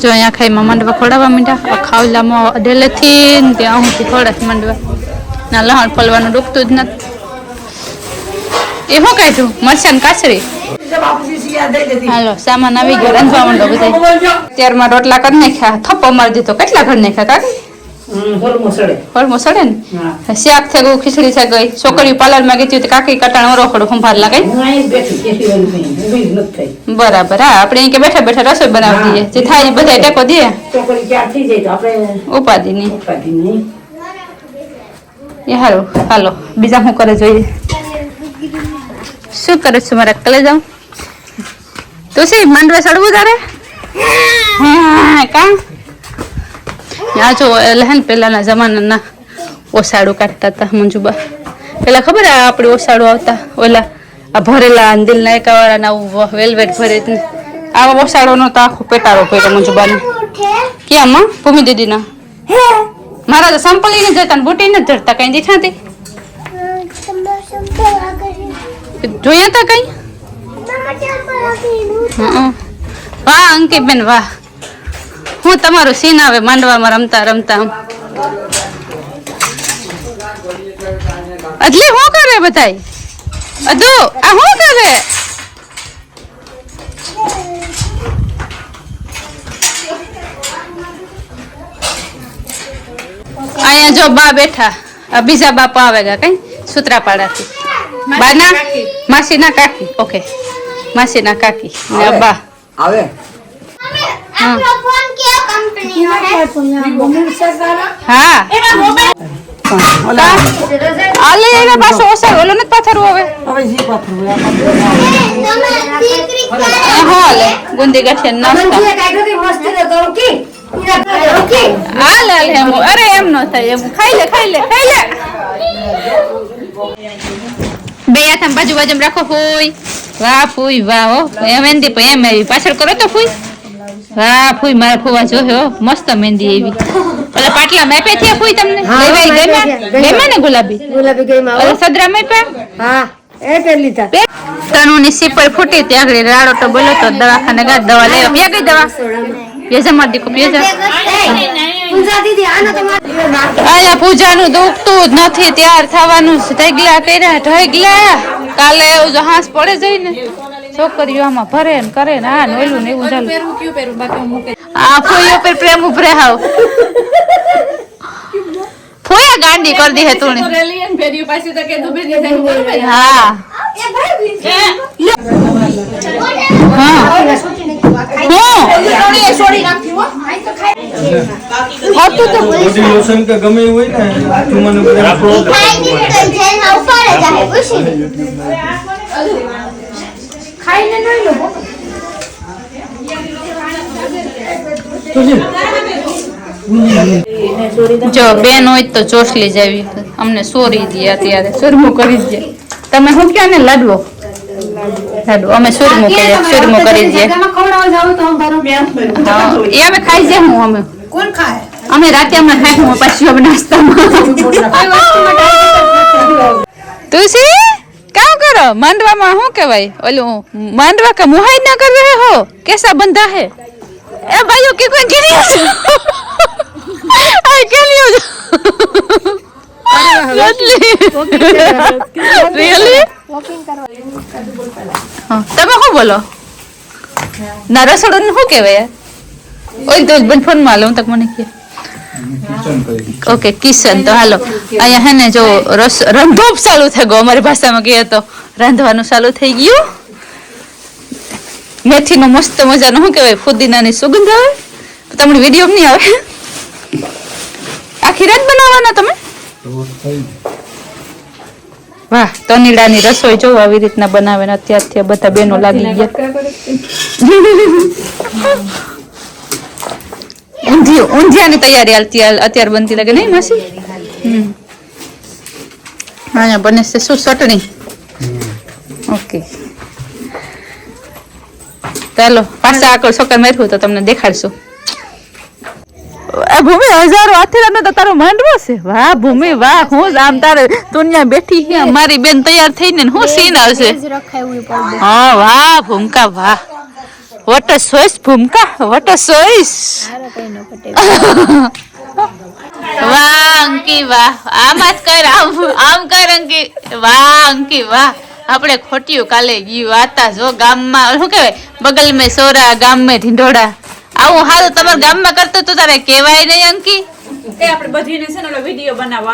જો અહીંયા ખાઈમાં માંડવા ખોડાવવા માંડ્યા. ખાવલામાં અડેલેથી ને ત્યાં હું ખોડાશ માંડવા. ના, લહણ ફલવાનું ડૂબતું જ નથી. એ શું કાઢ્યું મરસાન કાચરી હાલો, સામાન આવી ગયો. રાંધવા માંડો બધા ત્યારમાં રોટલા કરી નાખ્યા. થપ્પો મારી દીધો. કેટલા ઘર નાખ્યા કાકી? સડે ને? શાક થઈ ગયું ખીચડી થઈ ગઈ. છોકરી પાર્લરમાં ગઈ તો કાકી કટાણ રોકડો સંભાર લગાઈ. બરાબર હા આપણે અહીં કે બેઠા બેઠા રસોઈ બનાવી દઈએ. જે થાય એ બધા ટેકો દે ઉપાધિ નહીં. એ હારું હાલો બીજા શું કરે જોઈએ? શું કરે છે મારા કલે જાઉં તું શી માંડવે સડવું તારે? હા કાં? આ જો એટલે હે ને પહેલાના જમાનાના ઓસાડું કાઢતા હતા મંજુબા. પેલા ખબર આ આપણે ઓસાડું આવતા? ઓલા આ ભરેલા અંદિલના એકાવાળાના વેલવેટ ભરે આવા ઓસાડોનો તો આખો પેટારો પડ્યો મંજુબાને. ક્યાં માં? ભૂમિ દીદીના. મારા તો સંપલ ને જતા બુટી નથી જડતા કઈ દેખાતી જોયા તા કઈ? હં. વાહ અંકિતબેન વાહ. હું તમારું સીન આવે માંડવામાં રમતા રમતા. એટલે શું કરે બધાય? અધુ આ શું કરે? અહીંયા જો બા બેઠા આ બીજા બાપા આવે ગા કઈ સૂત્રાપાડાથી. બાના? માસીના કાકી ઓકે. માસીના કાકી ને બા. આવે. હે. હા આલે એના પાછો ઓલો નથી પાથરવું હવે ગુંદી ગાંઠિયા હાલે એમ અરે એમ ન થાય એમ ખાઈ લે ખાઈ લે ખાઈ લે બે હાથ બાજુ બાજુ રાખો ફૂઈ વાહ ફૂઈ વાહ હો એમ એમ પાછળ કરો તો ફૂઈ વાહ ફૂઈ મારા ફૂવા જોયો હો મસ્ત મહેંદી એવી ઓલા પાટલા મેપે થયા ફૂઈ તમને? ગમ્યા? ને ગુલાબી? ગુલાબી ગઈ ઓલા સદરા મેપ્યા હા એ પેલી લીધા. તનુની સીપર ફૂટી ત્યાં આગળ રાડો તો બોલો તો દવાખાને ગયા દવા લેવા પીયા ગઈ દવા? પીજા માર દીકો પીજા પૂજા દીદી આયા પૂજાનું દુખતું જ નથી ત્યાર થવાનું થઈ ઢગલા કર્યા ઢગલા. કાલે એવું જો હાંસ પડે જઈ ને છોકરીઓ આમાં ભરે ને કરે ને આ ને ને એવું ચાલુ. આ ફોઈઓ પર પ્રેમ ઉપરે હાવ. ફોયા ગાંડી કરી દી હે તુણે. હા. ગમે હોય ને ચુમાનું બધું ખાઈ દીધું તો જેલમાં ઉપર જ બેન હોય તો ચોસલી જાવી અમને સોરી દે અત્યારે. સુરમું કરી દે તમે શું કહો ને લાડવો? લાડવો. અમે સુરમું કરીએ સુરમું કરી દઈએ એ અમે ખાઈ જાય હું અમે. કોણ ખાય? અમે રાતે અમે ખાઈ હું પછી અમે નાસ્તામાં. તુલસી? क्या करो मांडवा में हूँ के भाई बोलो मांडवा का मुँह ना कर रहे हो कैसा बंदा है ए भाई ओके को गिर गया I can you really really तब को बोलो नारा सड़न हो के भाई ओए तो बनफन मालूम तक मैंने किया ઓકે કિશન તો હાલો. અહીંયા હે ને જો રસ રંધોપ ચાલુ થઈ ગયો અમારી ભાષામાં કહીએ તો. રાંધવાનું ચાલુ થઈ ગયું. મેથીનો મસ્ત મજાનો, શું કહેવાય, ફુદીનાની સુગંધ આવે. તમને વીડિયો નહીં આવે? આખી રાત બનાવવાના તમે? વાહ, તનીડાની રસોઈ જો આવી રીતના બનાવે ને અત્યારથી બધા બેનો લાગી ગયા. ઊંધિયું ઊંધિયાની તૈયારી હાલતી અત્યારે બનતી લાગે. નહીં માસી. અહીંયા બને છે શું ચટણી? ઓકે. ચાલો પાછા આગળ છોકરા મેરવું તો તમને દેખાડશું. આ ભૂમિ હજારો હાથેરાનો તો તારો માંડવો છે. વાહ ભૂમિ વાહ હું જ આમ તારે દુનિયા બેઠી છે. મારી બેન તૈયાર થઈને ને હું સીન આવશે. હા વાહ ભૂમકા વાહ. વોટ સોઈસ ભૂમકા વોટ સોઈસ વાહ અંકી વાહ. આમ જ કર આમ આમ કર અંકી. વાહ અંકી વાહ. આપણે ખોટ્યું કાલે ગયું. આતા જો ગામમાં શું કહેવાય? બગલ મેં સોરા ગામ મેં ઢીંઢોડા આવું હારું તમારા ગામમાં કરતો તો તારે કહેવાય નહીં અંકી. તે આપણે બધીને છે ને વીડિયો બનાવવા.